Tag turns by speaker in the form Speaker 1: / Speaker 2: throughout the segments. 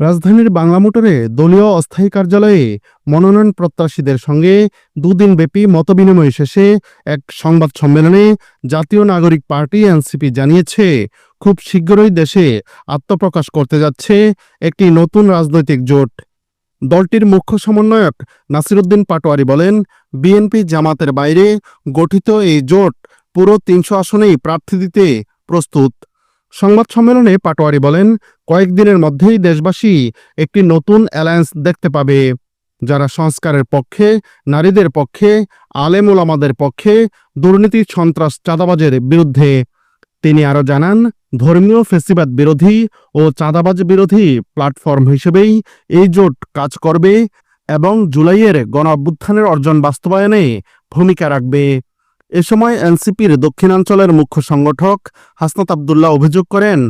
Speaker 1: রাজধানীর বাংলা মোটরে দলীয় অস্থায়ী কার্যালয়ে মনোনয়ন প্রত্যাশীদের সঙ্গে দুদিনব্যাপী মতবিনিময় শেষে এক সংবাদ সম্মেলনে জাতীয় নাগরিক পার্টি এনসিপি জানিয়েছে, খুব শীঘ্রই দেশে আত্মপ্রকাশ করতে যাচ্ছে একটি নতুন রাজনৈতিক জোট। দলটির মুখ্য সমন্বয়ক নাসিরুদ্দিন পাটোয়ারি বলেন, বিএনপি জামাতের বাইরে গঠিত এই জোট পুরো তিনশো আসনেই প্রার্থী দিতে প্রস্তুত। সংবাদ সম্মেলনে পাটোয়ারি বলেন, কয়েকদিনের মধ্যেই দেশবাসী একটি নতুন অ্যালায়েন্স দেখতে পাবে। যারা সংস্কারের পক্ষে, নারীদের পক্ষে আলেম ওলামাদের পক্ষে, দুর্নীতি, সন্ত্রাস, চাঁদাবাজের বিরুদ্ধে। তিনি আরও জানান, ধর্মীয় ফেসিবাদ বিরোধী ও চাঁদাবাজ বিরোধী প্ল্যাটফর্ম হিসেবেই এই জোট কাজ করবে এবং জুলাইয়ের গণ অভ্যুত্থানের অর্জন বাস্তবায়নে ভূমিকা রাখবে। এ সময় এনসিপির দক্ষিণাঞ্চলের মুখ্য সংগঠক হাসনাত আবদুল্লাহ অভিযোগ করেন,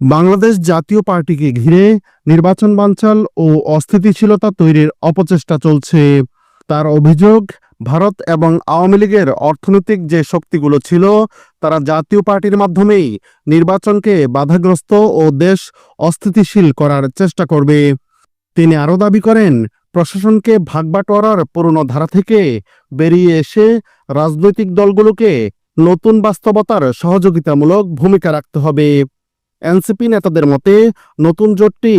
Speaker 1: বাংলাদেশ জাতীয় পার্টিকে ঘিরে নির্বাচন বাঞ্চাল ও অস্থিতিশীলতা তৈরির অপচেষ্টা চলছে। তার অভিযোগ, ভারত এবং আওয়ামী লীগের অর্থনৈতিক যে শক্তিগুলো ছিল, তারা জাতীয় পার্টির মাধ্যমেই নির্বাচনকে বাধাগ্রস্ত ও দেশ অস্থিতিশীল করার চেষ্টা করবে। তিনি আরও দাবি করেন, প্রশাসনকে ভাগবাটোয়ারার পুরনো ধারা থেকে বেরিয়ে এসে রাজনৈতিক দলগুলোকে নতুন বাস্তবতার সহযোগিতামূলক ভূমিকা রাখতে হবে। এনসিপি নেতাদের মতে, নতুন জোটটি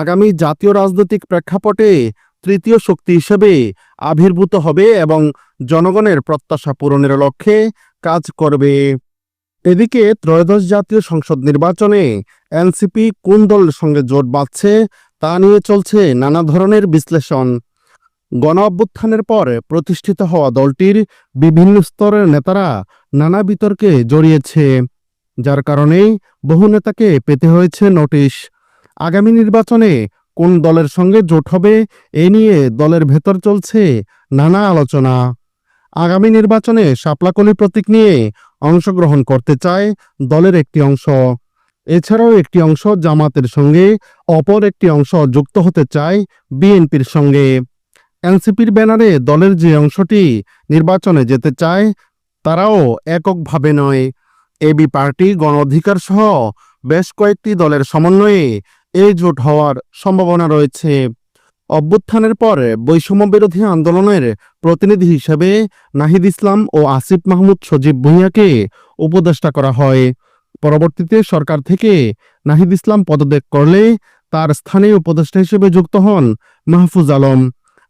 Speaker 1: আগামী জাতীয় রাজনৈতিক প্রেক্ষাপটে তৃতীয় শক্তি হিসেবে আবির্ভূত হবে এবং জনগণের প্রত্যাশা পূরণের লক্ষ্যে কাজ করবে। এদিকে ত্রয়োদশ জাতীয় সংসদ নির্বাচনে এনসিপি কোন দলের সঙ্গে জোট বাঁধছে তা নিয়ে চলছে নানা ধরনের বিশ্লেষণ। গণ অভ্যুত্থানের পর প্রতিষ্ঠিত হওয়া দলটির বিভিন্ন স্তরের নেতারা নানা বিতর্কে জড়িয়েছে, যার কারণেই বহু নেতাকে পেতে হয়েছে নোটিশ। আগামী নির্বাচনে কোন দলের সঙ্গে জোট হবে, এ নিয়ে দলের ভেতর চলছে নানা আলোচনা। আগামী নির্বাচনে শাপলাকলি প্রতীক নিয়ে অংশগ্রহণ করতে চায় দলের একটি অংশ। এছাড়াও একটি অংশ জামাতের সঙ্গে, অপর একটি অংশ যুক্ত হতে চায় বিএনপির সঙ্গে। এনসিপির ব্যানারে দলের যে অংশটি নির্বাচনে যেতে চায়, তারাও এককভাবে নয়। এবি পার্টি গণ অধিকার সহ বেশ কয়েকটি দলের সমন্বয়ে এই জোট হওয়ার সম্ভাবনা রয়েছে। অভ্যুত্থানের পর বৈষম্য বিরোধী আন্দোলনের প্রতিনিধি হিসেবে নাহিদ ইসলাম ও আসিফ মাহমুদ সজীব ভুঁইয়াকে উপদেষ্টা করা হয়। পরবর্তীতে সরকার থেকে নাহিদ ইসলাম পদত্যাগ করলে তার স্থানীয় উপদেষ্টা হিসেবে যুক্ত হন মাহফুজ আলম।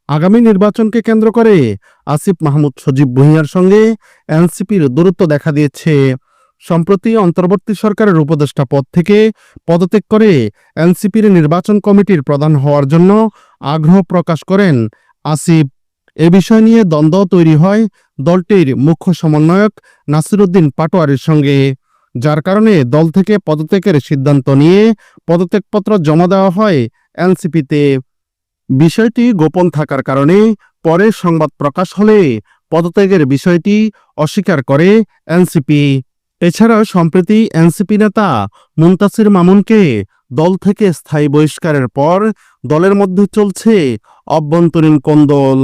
Speaker 1: আগামী নির্বাচনকে কেন্দ্র করে আসিফ মাহমুদ সজীব ভুঁইয়ার সঙ্গে এনসিপির দূরত্ব দেখা দিয়েছে। সম্প্রতি অন্তর্বর্তী সরকারের উপদেষ্টা পদ থেকে পদত্যাগ করে এনসিপির নির্বাচন কমিটির প্রধান হওয়ার জন্য আগ্রহ প্রকাশ করেন আসিফ। এ বিষয় নিয়ে দ্বন্দ্ব তৈরি হয় দলটির মুখ্য সমন্বয়ক নাসিরুদ্দিন পাটোয়ারির সঙ্গে, যার কারণে দল থেকে পদত্যাগের সিদ্ধান্ত নিয়ে পদত্যাগপত্র জমা দেওয়া হয় এনসিপিতে। বিষয়টি গোপন থাকার কারণে পরে সংবাদ প্রকাশ হলে পদত্যাগের বিষয়টি অস্বীকার করে এনসিপি। এছাড়াও সম্প্রতি এনসিপি নেতা মুন্তাসির মামুনকে দল থেকে স্থায়ী বহিষ্কারের পর দলের মধ্যে চলছে অভ্যন্তরীণ কোন্দল।